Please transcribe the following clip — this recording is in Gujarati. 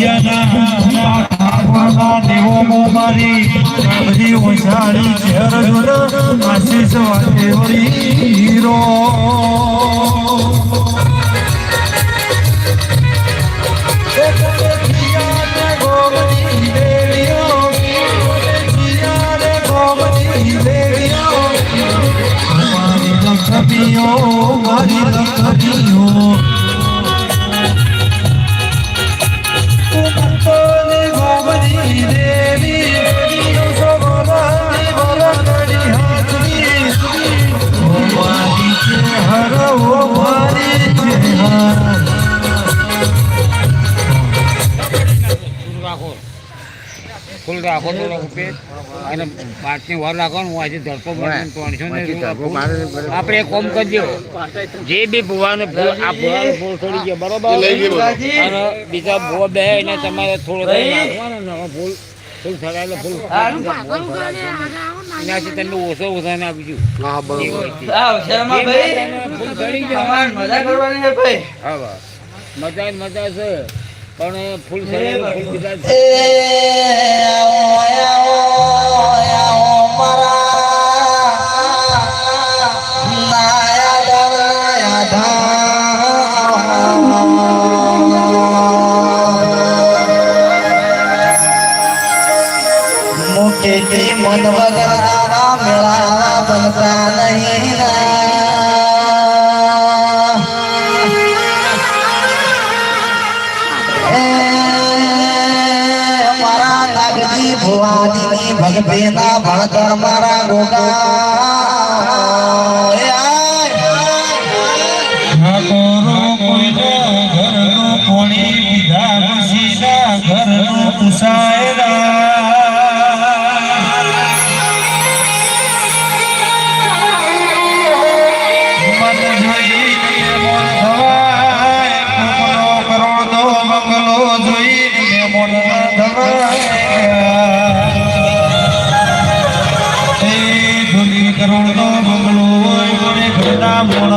દુનિયાના ખાવાના દેવો મારી. બધી ઓછાળી ઘેર હીરો. રાખો. ફૂલ રાખો તો રૂપે અને પાંચની વાર રાખો હું આજે ધરતો ત્રણસો ને ફૂલ. આપણે એક કોમ કરજો. જે બી ભુવાને ફૂલ આ ભુવાને ફૂલ છોડી ગયો બરોબર? અને બીજા ભુવા બે એને તમારે થોડો ફૂલ ફૂલ છડાયેલો ફૂલ એનાથી તમને ઓછો ઓછા ને આપીશું જે હોય તે. શર્મા ભાઈ. ફૂલ ચડી ગયો તમારે મજા કરવાની છે ભાઈ. હા. મજા મજા છે. પણ ફૂલ મુખેથી મન વગર ભુવાજીની ભક્તિના ભણતર મારા ગોગા ઘરનું પોણી પીધા ઘરનું પૂછાયરા. કરોડનો બંગલો હોય મને ઘરના મોણ